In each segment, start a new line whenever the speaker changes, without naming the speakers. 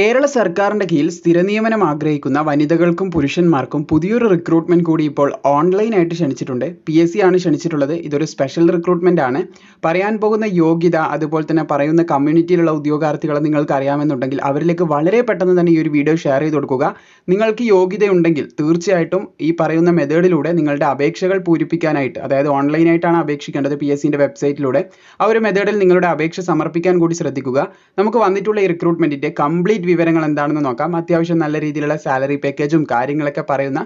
കേരള സർക്കാരിന്റെ കീഴിൽ സ്ഥിരനിയമനം ആഗ്രഹിക്കുന്ന വനിതകൾക്കും പുരുഷന്മാർക്കും പുതിയൊരു റിക്രൂട്ട്മെന്റ് കൂടി ഇപ്പോൾ ഓൺലൈനായിട്ട് ക്ഷണിച്ചിട്ടുണ്ട്. പി എസ് സി ആണ് ക്ഷണിച്ചിട്ടുള്ളത്. ഇതൊരു സ്പെഷ്യൽ റിക്രൂട്ട്മെന്റ് ആണ്. പറയാൻ പോകുന്ന യോഗ്യത അതുപോലെ തന്നെ പറയുന്ന കമ്മ്യൂണിറ്റിയിലുള്ള ഉദ്യോഗാർത്ഥികളെ നിങ്ങൾക്ക് അറിയാമെന്നുണ്ടെങ്കിൽ അവരിലേക്ക് വളരെ പെട്ടെന്ന് തന്നെ ഈ ഒരു വീഡിയോ ഷെയർ ചെയ്ത് കൊടുക്കുക. നിങ്ങൾക്ക് യോഗ്യതയുണ്ടെങ്കിൽ തീർച്ചയായിട്ടും ഈ പറയുന്ന മെത്തേഡിലൂടെ നിങ്ങളുടെ അപേക്ഷകൾ പൂരിപ്പിക്കാനായിട്ട് അതായത് ഓൺലൈനായിട്ടാണ് അപേക്ഷിക്കേണ്ടത് പി എസ് സിന്റെ വെബ്സൈറ്റിലൂടെ ആ ഒരു മെത്തേഡിൽ നിങ്ങളുടെ അപേക്ഷ സമർപ്പിക്കാൻ കൂടി ശ്രദ്ധിക്കുക. നമുക്ക് വന്നിട്ടുള്ള ഈ റിക്രൂട്ട്മെന്റിന്റെ കംപ്ലീറ്റ് വിവരങ്ങൾ എന്താണെന്ന് നോക്കാം. അത്യാവശ്യം നല്ല രീതിയിലുള്ള സാലറി പാക്കേജും കാര്യങ്ങളൊക്കെ പറയുന്ന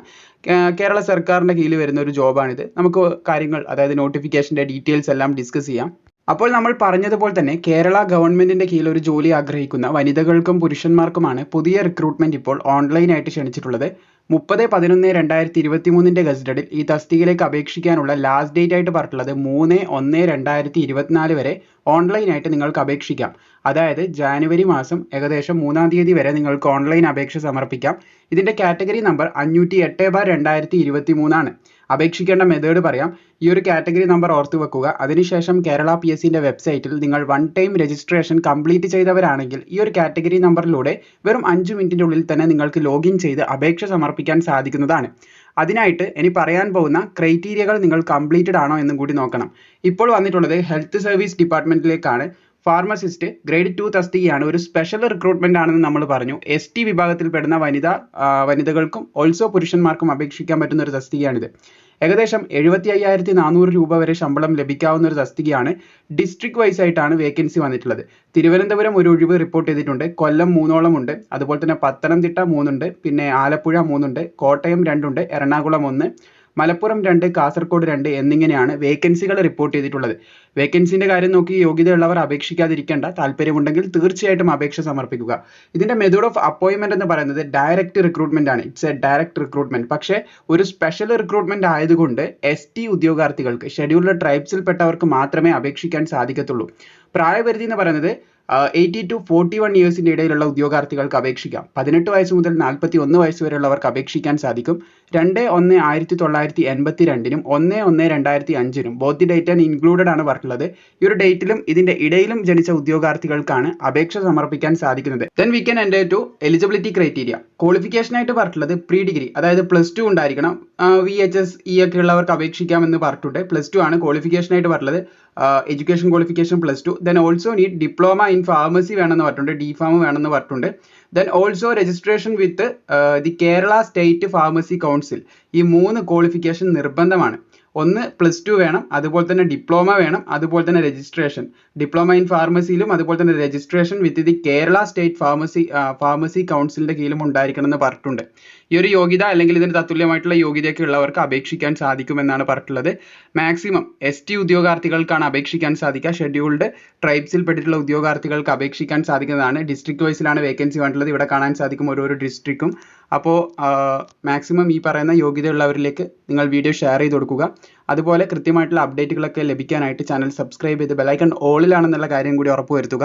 കേരള സർക്കാരിന്റെ കീഴിൽ വരുന്ന ഒരു ജോബാണിത് നമുക്ക് കാര്യങ്ങൾ അതായത് നോട്ടിഫിക്കേഷന്റെ ഡീറ്റെയിൽസ് എല്ലാം ഡിസ്കസ് ചെയ്യാം. അപ്പോൾ നമ്മൾ പറഞ്ഞതുപോലെ തന്നെ കേരള ഗവൺമെന്റിന്റെ കീഴിൽ ഒരു ജോലി ആഗ്രഹിക്കുന്ന വനിതകൾക്കും പുരുഷന്മാർക്കുമാണ് പുതിയ റിക്രൂട്ട്മെന്റ് ഇപ്പോൾ ഓൺലൈനായിട്ട് ക്ഷണിച്ചിട്ടുള്ളത്. മുപ്പത് പതിനൊന്ന് രണ്ടായിരത്തി ഇരുപത്തി മൂന്നിന്റെ ഗസറ്റഡിൽ ഈ തസ്തികയിലേക്ക് അപേക്ഷിക്കാനുള്ള ലാസ്റ്റ് ഡേറ്റ് ആയിട്ട് പറഞ്ഞിട്ടുള്ളത് മൂന്ന് ഒന്ന് രണ്ടായിരത്തി ഇരുപത്തിനാല് വരെ ഓൺലൈനായിട്ട് നിങ്ങൾക്ക് അപേക്ഷിക്കാം. അതായത് ജാനുവരി മാസം ഏകദേശം മൂന്നാം തീയതി വരെ നിങ്ങൾക്ക് ഓൺലൈൻ അപേക്ഷ സമർപ്പിക്കാം. ഇതിന്റെ കാറ്റഗറി നമ്പർ അഞ്ഞൂറ്റി എട്ട് ബാർ രണ്ടായിരത്തി ഇരുപത്തി മൂന്നാണ് അപേക്ഷിക്കേണ്ട മെത്തേഡ് പറയാം. ഈ ഒരു കാറ്റഗറി നമ്പർ ഓർത്ത് വെക്കുക. അതിനുശേഷം കേരള പി എസ് സിന്റെ വെബ്സൈറ്റിൽ നിങ്ങൾ വൺ ടൈം രജിസ്ട്രേഷൻ കംപ്ലീറ്റ് ചെയ്തവരാണെങ്കിൽ ഈ ഒരു കാറ്റഗറി നമ്പറിലൂടെ വെറും അഞ്ച് മിനിറ്റിന്റെ ഉള്ളിൽ തന്നെ നിങ്ങൾക്ക് ലോഗിൻ ചെയ്ത് അപേക്ഷ സമർപ്പിക്കാൻ സാധിക്കുന്നതാണ്. അതിനായിട്ട് ഇനി പറയാൻ പോകുന്ന ക്രൈറ്റീരിയകൾ നിങ്ങൾ കംപ്ലീറ്റഡ് ആണോ എന്നും കൂടി നോക്കണം. ഇപ്പോൾ വന്നിട്ടുള്ളത് ഹെൽത്ത് സർവീസ് ഡിപ്പാർട്ട്മെന്റിലേക്കാണ് ഫാർമസിസ്റ്റ് ഗ്രേഡ് ടു തസ്തികയാണ്. ഒരു സ്പെഷ്യൽ റിക്രൂട്ട്മെന്റ് ആണെന്ന് നമ്മൾ പറഞ്ഞു. എസ് ടി വിഭാഗത്തിൽപ്പെടുന്ന വനിത വനിതകൾക്കും ഓൾസോ പുരുഷന്മാർക്കും അപേക്ഷിക്കാൻ പറ്റുന്ന ഒരു തസ്തികയാണിത്. ഏകദേശം എഴുപത്തി അയ്യായിരത്തി നാനൂറ് രൂപ വരെ ശമ്പളം ലഭിക്കാവുന്ന ഒരു തസ്തികയാണ് ഡിസ്ട്രിക്ട് വൈസ് ആയിട്ടാണ് വേക്കൻസി വന്നിട്ടുള്ളത്. തിരുവനന്തപുരം ഒരു ഒഴിവ് റിപ്പോർട്ട് ചെയ്തിട്ടുണ്ട്. കൊല്ലം മൂന്നോളം ഉണ്ട് അതുപോലെ തന്നെ പത്തനംതിട്ട മൂന്നുണ്ട്. പിന്നെ ആലപ്പുഴ മൂന്നുണ്ട്. കോട്ടയം രണ്ടുണ്ട്. എറണാകുളം ഒന്ന്. മലപ്പുറം രണ്ട് കാസർഗോഡ് രണ്ട് എന്നിങ്ങനെയാണ് വേക്കൻസികൾ റിപ്പോർട്ട് ചെയ്തിട്ടുള്ളത്. വേക്കൻസിന്റെ കാര്യം നോക്കി യോഗ്യതയുള്ളവർ അപേക്ഷിക്കാതിരിക്കേണ്ട. താല്പര്യമുണ്ടെങ്കിൽ തീർച്ചയായിട്ടും അപേക്ഷ സമർപ്പിക്കുക. ഇതിന്റെ മെത്തേഡ് ഓഫ് അപ്പോയിന്റ്മെന്റ് എന്ന് പറയുന്നത് ഡയറക്റ്റ് റിക്രൂട്ട്മെന്റ് ആണ്. ഇറ്റ്സ് എ ഡയറക്റ്റ് റിക്രൂട്ട്മെന്റ് പക്ഷേ ഒരു സ്പെഷ്യൽ റിക്രൂട്ട്മെന്റ് ആയതുകൊണ്ട് എസ് ടി ഉദ്യോഗാർത്ഥികൾക്ക് ഷെഡ്യൂൾഡ് ട്രൈബ്സിൽപ്പെട്ടവർക്ക് മാത്രമേ അപേക്ഷിക്കാൻ സാധിക്കത്തുള്ളൂ. പ്രായപരിധി എന്ന് പറയുന്നത് എയ്റ്റി ടു ഫോർട്ടി വൺ ഇയേഴ്സിന്റെ ഇടയിലുള്ള ഉദ്യോഗാർത്ഥികൾക്ക് അപേക്ഷിക്കാം. പതിനെട്ട് വയസ്സ് മുതൽ നാൽപ്പത്തി ഒന്ന് വയസ്സ് വരെയുള്ളവർക്ക് അപേക്ഷിക്കാൻ സാധിക്കും. രണ്ട് ഒന്ന് ആയിരത്തി തൊള്ളായിരത്തി എൺപത്തി രണ്ടിനും ഒന്ന് ഒന്ന് രണ്ടായിരത്തി അഞ്ചിനും ബോത്ത് ഡേറ്റ് ആൻഡ് ഇൻക്ലൂഡഡ് ആണ് പറഞ്ഞിട്ടുള്ളത് ഈ ഒരു ഡേറ്റിലും ഇതിന്റെ ഇടയിലും ജനിച്ച ഉദ്യോഗാർത്ഥികൾക്കാണ് അപേക്ഷ സമർപ്പിക്കാൻ സാധിക്കുന്നത്. Then we can enter to eligibility criteria qualification ആയിട്ട് പറഞ്ഞിട്ടുള്ളത് പ്രീ ഡിഗ്രി അതായത് പ്ലസ് ടു ഉണ്ടായിരിക്കണം. വി എച്ച് എസ് ഇ ഒക്കെ ഉള്ളവർക്ക് അപേക്ഷിക്കാമെന്ന് പറഞ്ഞിട്ടുണ്ട്. പ്ലസ് ടു ആണ് ക്വാളിഫിക്കേഷൻ ആയിട്ട് പറഞ്ഞിട്ടുള്ളത്. Education qualification plus two then also need diploma in pharmacy വേണമെന്ന് പറഞ്ഞിട്ടുണ്ട് ഡി ഫാം വേണമെന്ന് പറഞ്ഞിട്ടുണ്ട്. Then also registration with the Kerala state pharmacy council ഈ മൂന്ന് ക്വാളിഫിക്കേഷൻ നിർബന്ധമാണ്. ഒന്ന് പ്ലസ് ടു വേണം അതുപോലെ തന്നെ ഡിപ്ലോമ വേണം അതുപോലെ തന്നെ രജിസ്ട്രേഷൻ ഡിപ്ലോമ ഇൻ ഫാർമസിയിലും അതുപോലെ തന്നെ registration with the Kerala state pharmacy pharmacy കൗൺസിലിന്റെ കീഴിലും ഉണ്ടായിരിക്കണം എന്ന് പറഞ്ഞിട്ടുണ്ട്. ഈ ഒരു യോഗ്യത അല്ലെങ്കിൽ ഇതിന് തത്തുല്യമായിട്ടുള്ള യോഗ്യതയൊക്കെ ഉള്ളവർക്ക് അപേക്ഷിക്കാൻ സാധിക്കുമെന്നാണ് പറഞ്ഞിട്ടുള്ളത്. മാക്സിമം എസ് ടി ഉദ്യോഗാർത്ഥികൾക്കാണ് അപേക്ഷിക്കാൻ സാധിക്കുക. ഷെഡ്യൂൾഡ് ട്രൈബ്സിൽ പെട്ടിട്ടുള്ള ഉദ്യോഗാർത്ഥികൾക്ക് അപേക്ഷിക്കാൻ സാധിക്കുന്നതാണ്. ഡിസ്ട്രിക്ട് വൈസിലാണ് വേക്കൻസി വേണ്ടിയിട്ടുള്ളത് ഇവിടെ കാണാൻ സാധിക്കും ഓരോരോ ഡിസ്ട്രിക്റ്റും അപ്പോൾ മാക്സിമം ഈ പറയുന്ന യോഗ്യതയുള്ളവരിലേക്ക് നിങ്ങൾ വീഡിയോ ഷെയർ ചെയ്ത് കൊടുക്കുക. അതുപോലെ കൃത്യമായിട്ടുള്ള അപ്ഡേറ്റുകളൊക്കെ ലഭിക്കാനായിട്ട് ചാനൽ സബ്സ്ക്രൈബ് ചെയ്ത് ബെലൈക്കൺ ഓളിലാണെന്നുള്ള കാര്യം കൂടി ഉറപ്പുവരുത്തുക.